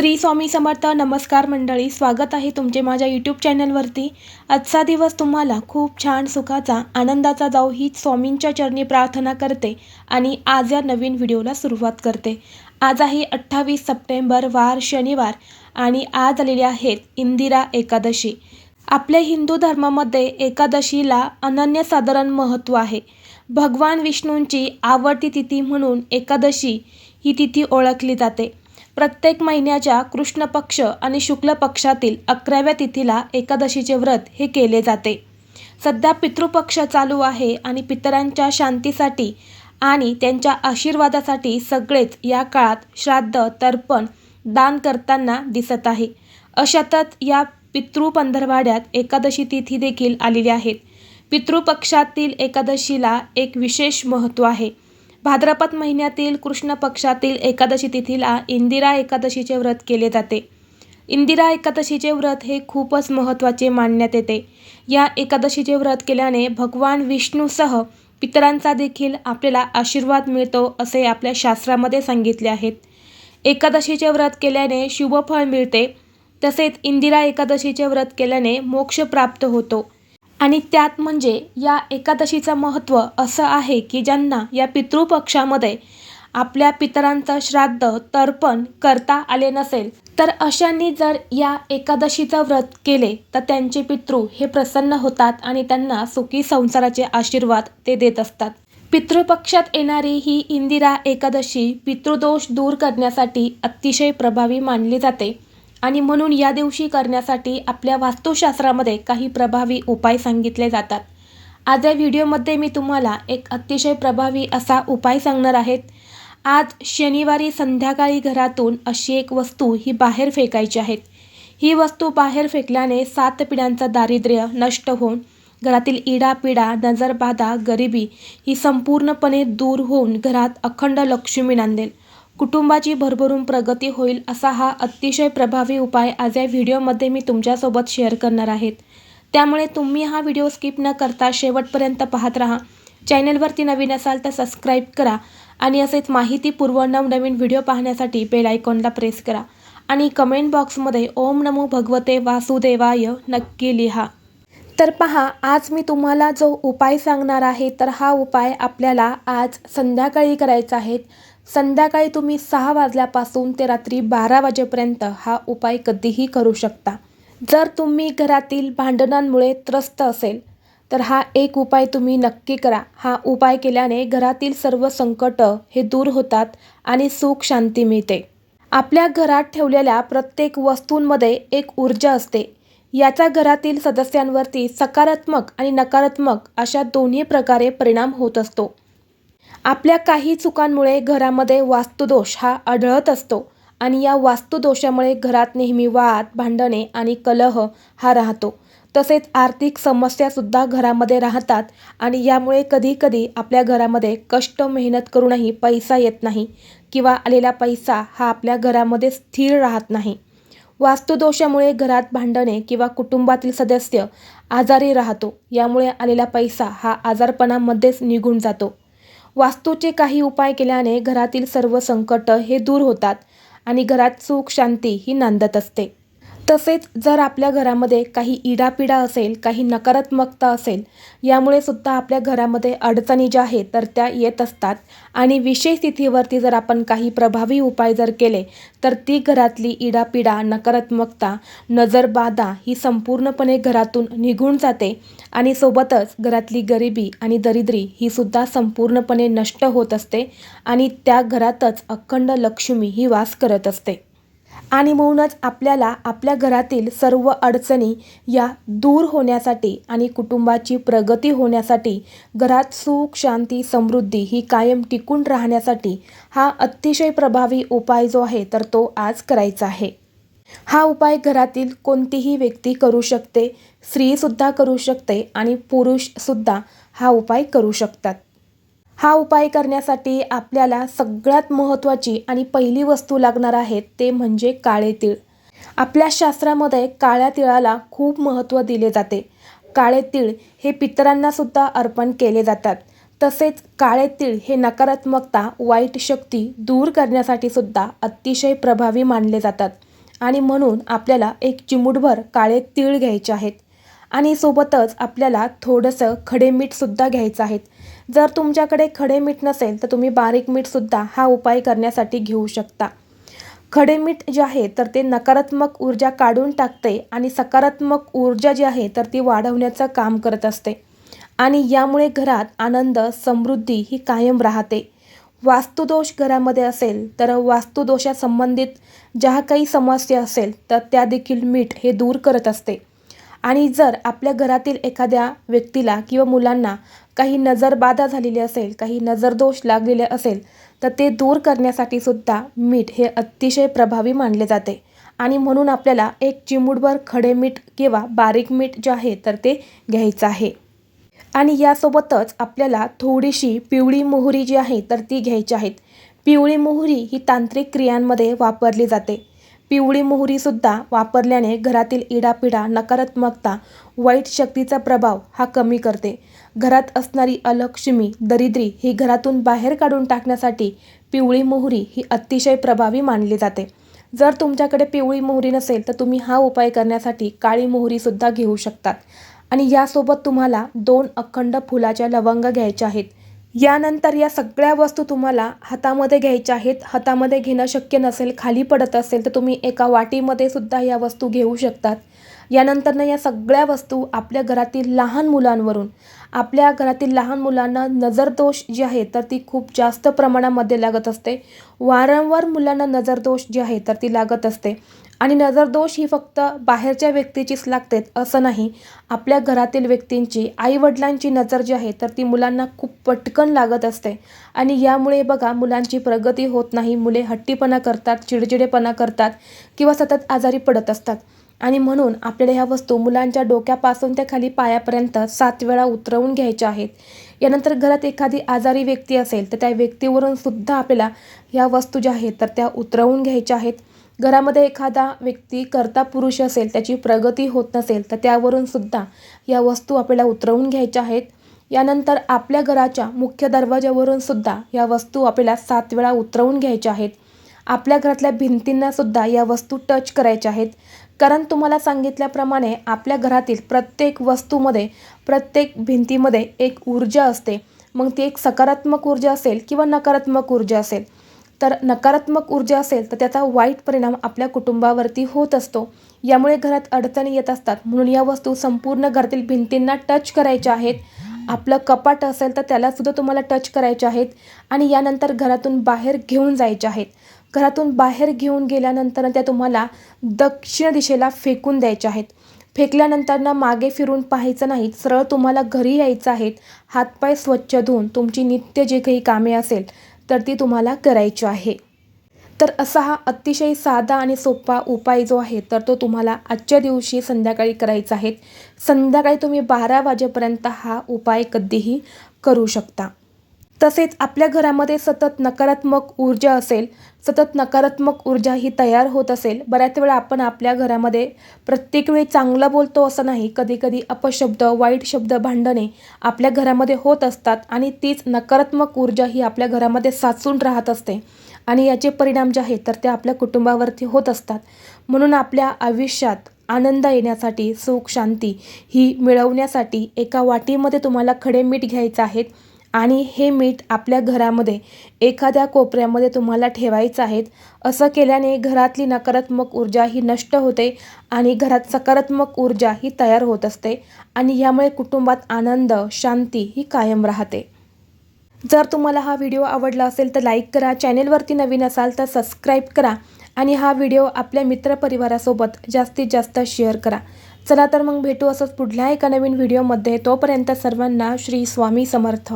श्री स्वामी समर्थ नमस्कार मंडळी स्वागत आहे तुमचे माझ्या यूट्यूब चॅनलवरती आजचा दिवस तुम्हाला खूप छान सुखाचा आनंदाचा जाऊ हीच स्वामींच्या चरणी प्रार्थना करते आणि आज या नवीन व्हिडिओला सुरुवात करते. आज आहे अठ्ठावीस सप्टेंबर वार शनिवार आणि आज आलेले आहेत इंदिरा एकादशी. आपल्या हिंदू धर्मामध्ये एकादशीला अनन्यसाधारण महत्त्व आहे. भगवान विष्णूंची आवडती तिथी म्हणून एकादशी ही तिथी ओळखली जाते. प्रत्येक महिन्याच्या कृष्ण पक्ष आणि शुक्ल पक्षातील अकराव्या तिथीला एकादशीचे व्रत हे केले जाते. सध्या पितृपक्ष चालू आहे आणि पितरांच्या शांतीसाठी आणि त्यांच्या आशीर्वादासाठी सगळेच या काळात श्राद्ध तर्पण दान करताना दिसत आहे. अशातच या पितृ पंधरवाड्यात एकादशी तिथी देखील आलेली आहेत. पितृपक्षातील एकादशीला एक विशेष महत्त्व आहे. भाद्रपद महिन्यातील कृष्ण पक्षातील एकादशी तिथीला इंदिरा एकादशीचे व्रत केले जाते. इंदिरा एकादशीचे व्रत हे खूपच महत्त्वाचे मानण्यात येते. या एकादशीचे व्रत केल्याने भगवान विष्णूसह पितरांचा देखील आपल्याला आशीर्वाद मिळतो असे आपल्या शास्त्रामध्ये सांगितले आहेत. एकादशीचे व्रत केल्याने शुभफळ मिळते. तसेच इंदिरा एकादशीचे व्रत केल्याने मोक्ष प्राप्त होतो. आणि त्यात म्हणजे या एकादशीचं महत्त्व असं आहे की ज्यांना या पितृपक्षामध्ये आपल्या पितरांचं श्राद्ध तर्पण करता आले नसेल तर अशांनी जर या एकादशीचं व्रत केले तर त्यांचे पितृ हे प्रसन्न होतात आणि त्यांना सुखी संसाराचे आशीर्वाद ते देत असतात. पितृपक्षात येणारी ही इंदिरा एकादशी पितृदोष दूर करण्यासाठी अतिशय प्रभावी मानली जाते. आणि म्हणून या दिवशी करण्यासाठी आपल्या वास्तुशास्त्रामध्ये काही प्रभावी उपाय सांगितले जातात. आज या व्हिडिओमध्ये मी तुम्हाला एक अतिशय प्रभावी असा उपाय सांगणार आहेत. आज शनिवारी संध्याकाळी घरातून अशी एक वस्तू ही बाहेर फेकायची आहेत. ही वस्तू बाहेर फेकल्याने सात पिढ्यांचं दारिद्र्य नष्ट होऊन घरातील इडापिडा नजरबाधा गरिबी ही संपूर्णपणे दूर होऊन घरात अखंड लक्ष्मी नांदेल. कुटुंबाची भरभरून प्रगती होईल असा हा अतिशय प्रभावी उपाय आज या व्हिडिओमध्ये मी तुमच्यासोबत शेअर करणार आहेत. त्यामुळे तुम्ही हा व्हिडिओ स्किप न करता शेवटपर्यंत पाहत राहा. चॅनलवरती नवीन असाल तर सबस्क्राईब करा आणि असेच माहितीपूर्व नवनवीन व्हिडिओ पाहण्यासाठी बेल आयकॉनला प्रेस करा. आणि कमेंट बॉक्समध्ये ओम नमो भगवते वासुदेवाय नक्की लिहा. तर पहा आज मी तुम्हाला जो उपाय सांगणार आहे तर हा उपाय आपल्याला आज संध्याकाळी करायचा आहे. संध्याकाळी तुम्ही सहा वाजल्यापासून ते रात्री बारा वाजेपर्यंत हा उपाय कधीही करू शकता. जर तुम्ही घरातील भांडणांमुळे त्रस्त असेल तर हा एक उपाय तुम्ही नक्की करा. हा उपाय केल्याने घरातील सर्व संकट हे दूर होतात आणि सुख शांती मिळते. आपल्या घरात ठेवलेल्या प्रत्येक वस्तूंमध्ये एक ऊर्जा असते. याचा घरातील सदस्यांवरती सकारात्मक आणि नकारात्मक अशा दोन्ही प्रकारे परिणाम होत असतो. आपल्या काही चुकांमुळे घरामध्ये वास्तुदोष हा आढळत असतो आणि या वास्तुदोषामुळे घरात नेहमी वाद भांडणे आणि कलह हा राहतो. तसेच आर्थिक समस्यासुद्धा घरामध्ये राहतात आणि यामुळे कधीकधी आपल्या घरामध्ये कष्ट मेहनत करूनही पैसा येत नाही किंवा आलेला पैसा हा आपल्या घरामध्ये स्थिर राहत नाही. वास्तुदोषामुळे घरात भांडणे किंवा कुटुंबातील सदस्य आजारी राहतो. यामुळे आलेला पैसा हा आजारपणामध्येच निघून जातो. वास्तूचे काही उपाय केल्याने घरातील सर्व संकट हे दूर होतात आणि घरात सुख शांती ही नांदत असते. तसेच जर आपल्या घरामध्ये काही इडापिडा असेल काही नकारात्मकता असेल यामुळे सुद्धा आपल्या घरामध्ये अडचणी ज्या आहेत तर त्या येत असतात. आणि विशेष स्थितीवरती जर आपण काही प्रभावी उपाय जर केले तर ती घरातली इडापिडा नकारात्मकता नजरबाधा ही संपूर्णपणे घरातून निघून जाते आणि सोबतच घरातली गरिबी आणि दरिद्री ही सुद्धा संपूर्णपणे नष्ट होत असते आणि त्या घरातच अखंड लक्ष्मी ही वास करत असते. आणि म्हणूनच आपल्याला आपल्या घरातील सर्व अडचणी या दूर होण्यासाठी आणि कुटुंबाची प्रगती होण्यासाठी घरात सुख शांती समृद्धी ही कायम टिकून राहण्यासाठी हा अतिशय प्रभावी उपाय जो आहे तर तो आज करायचा आहे. हा उपाय घरातील कोणतीही व्यक्ती करू शकते स्त्रीसुद्धा करू शकते आणि पुरुषसुद्धा हा उपाय करू शकतात. हा उपाय करण्यासाठी आपल्याला सगळ्यात महत्त्वाची आणि पहिली वस्तू लागणार आहे ते म्हणजे काळे तीळ. आपल्या शास्त्रामध्ये काळ्या तिळाला खूप महत्त्व दिले जाते. काळे तीळ हे पितरांनासुद्धा अर्पण केले जातात. तसेच काळे तीळ हे नकारात्मकता वाईट शक्ती दूर करण्यासाठी सुद्धा अतिशय प्रभावी मानले जातात. आणि म्हणून आपल्याला एक चिमूटभर काळे तीळ घ्यायचे आहेत. आणि सोबतच आपल्याला थोडंसं खडे मीठसुद्धा घ्यायचं आहे. जर तुमच्याकडे खडे मीठ नसेल तर तुम्ही बारीक मीठसुद्धा हा उपाय करण्यासाठी घेऊ शकता. खडे मीठ जे आहे तर ते नकारात्मक ऊर्जा काढून टाकते आणि सकारात्मक ऊर्जा जी आहे तर ती वाढवण्याचं काम करत असते. आणि यामुळे घरात आनंद समृद्धी ही कायम राहते. वास्तुदोष घरामध्ये असेल तर वास्तुदोषासंबंधित ज्या काही समस्या असेल तर त्या देखील मीठ हे दूर करत असते. आणि जर आपल्या घरातील एखाद्या व्यक्तीला किंवा मुलांना काही नजरबाधा झालेली असेल काही नजरदोष लागलेले असेल तर ते दूर करण्यासाठी सुद्धा मीठ हे अतिशय प्रभावी मानले जाते. आणि म्हणून आपल्याला एक चिमूटभर खडे मीठ किंवा बारीक मीठ जे आहे तर ते घ्यायचं आहे. आणि यासोबतच आपल्याला थोडीशी पिवळी मोहरी जी आहे तर ती घ्यायची आहेत पिवळी मोहरी ही तांत्रिक क्रियांमध्ये वापरली जाते. पिवळी मोहरीसुद्धा वापरल्याने घरातील इडापिडा नकारात्मकता वाईट शक्तीचा प्रभाव हा कमी करते. घरात असणारी अलक्ष्मी दरिद्री ही घरातून बाहेर काढून टाकण्यासाठी पिवळी मोहरी ही अतिशय प्रभावी मानली जाते. जर तुमच्याकडे पिवळी मोहरी नसेल तर तुम्ही हा उपाय करण्यासाठी काळी मोहरीसुद्धा घेऊ शकतात. आणि यासोबत तुम्हाला दोन अखंड फुलाच्या लवंग घ्यायच्या आहेत. यानंतर या सगळ्या वस्तू तुम्हाला हातामध्ये घ्यायच्या आहेत. हातामध्ये घेणं शक्य नसेल खाली पडत असेल तर तुम्ही एका वाटीमध्ये सुद्धा या वस्तू घेऊ शकतात. यानंतरनं या सगळ्या वस्तू आपल्या घरातील लहान मुलांवरून आपल्या घरातील लहान मुलांना नजरदोष जी आहे तर ती खूप जास्त प्रमाणामध्ये लागत असते. वारंवार मुलांना नजरदोष जी आहे तर ती लागत असते. आणि नजरदोष ही फक्त बाहेरच्या व्यक्तीचीच लागते असं नाही. आपल्या घरातील व्यक्तींची आईवडिलांची नजर जी आहे तर ती मुलांना खूप पटकन लागत असते. आणि यामुळे बघा मुलांची प्रगती होत नाही मुले हट्टीपणा करतात चिडचिडेपणा करतात किंवा सतत आजारी पडत असतात. आणि म्हणून आपल्याला ह्या वस्तू मुलांच्या डोक्यापासून त्या खाली पायापर्यंत सात वेळा उतरवून घ्यायच्या आहेत. यानंतर घरात एखादी आजारी व्यक्ती असेल तर त्या व्यक्तीवरून सुद्धा आपल्याला ह्या वस्तू ज्या आहेत तर त्या उतरवून घ्यायच्या आहेत. घरामध्ये एखादा व्यक्ती करता पुरुष असेल त्याची प्रगती होत नसेल तर त्यावरून सुद्धा या वस्तू आपल्याला उतरवून घ्यायच्या आहेत. यानंतर आपल्या घराच्या मुख्य दरवाज्यावरून सुद्धा या वस्तू आपल्याला सात वेळा उतरवून घ्यायच्या आहेत. आपल्या घरातल्या भिंतींना सुद्धा या वस्तू टच करायच्या आहेत. कारण तुम्हाला सांगितल्याप्रमाणे आपल्या घरातील प्रत्येक वस्तूमध्ये प्रत्येक भिंतीमध्ये एक ऊर्जा असते. मग ती एक सकारात्मक ऊर्जा असेल किंवा नकारात्मक ऊर्जा असेल. तर नकारात्मक ऊर्जा असेल तर त्याचा वाईट परिणाम आपल्या कुटुंबावरती होत असतो. यामुळे घरात अडचणी येत असतात. म्हणून या वस्तू संपूर्ण घरातील भिंतींना टच करायच्या आहेत. आपलं कपाट असेल तर त्यालासुद्धा तुम्हाला टच करायचे आहेत आणि यानंतर घरातून बाहेर घेऊन जायचे आहेत. घरातून बाहेर घेऊन गेल्यानंतर त्या तुम्हाला दक्षिण दिशेला फेकून द्यायच्या आहेत. फेकल्यानंतर ना मागे फिरून पाहायचं नाही. सरळ तुम्हाला घरी यायचं आहेत हातपाय स्वच्छ धुवून तुमची नित्य जे काही कामे असेल तर ती तुम्हाला करायची आहे. तर असा हा अतिशय साधा आणि सोपा उपाय जो आहे तर तो तुम्हाला आजच्या दिवशी संध्याकाळी करायचा आहे. संध्याकाळी तुम्ही बारा वाजेपर्यंत हा उपाय कधीही करू शकता. तसेच आपल्या घरामध्ये सतत नकारात्मक ऊर्जा असेल सतत नकारात्मक ऊर्जा ही तयार होत असेल. बऱ्याच वेळा आपण आपल्या घरामध्ये प्रत्येक वेळी चांगलं बोलतो असं नाही. कधीकधी अपशब्द वाईट शब्द भांडणे आपल्या घरामध्ये होत असतात आणि तीच नकारात्मक ऊर्जा ही आपल्या घरामध्ये साचून राहत असते आणि याचे परिणाम जे आहेत तर ते आपल्या कुटुंबावरती होत असतात. म्हणून आपल्या आयुष्यात आनंद येण्यासाठी सुख शांती ही मिळवण्यासाठी एका वाटीमध्ये तुम्हाला खडे मीठ घ्यायचं आहेत. आणि हे मीठ आपल्या घरामध्ये एखाद्या कोपऱ्यामध्ये तुम्हाला ठेवायचं आहेत असं केल्याने घरातली नकारात्मक ऊर्जा ही नष्ट होते आणि घरात सकारात्मक ऊर्जा ही तयार होत असते आणि यामुळे कुटुंबात आनंद शांती ही कायम राहते. जर तुम्हाला हा व्हिडिओ आवडला असेल तर लाईक करा चॅनेलवरती नवीन असाल तर सबस्क्राईब करा आणि हा व्हिडिओ आपल्या मित्रपरिवारासोबत जास्तीत जास्त शेअर करा. चला तर मग भेटू असंच पुढल्या एका नवीन व्हिडिओमध्ये. तोपर्यंत सर्वांना श्री स्वामी समर्थ.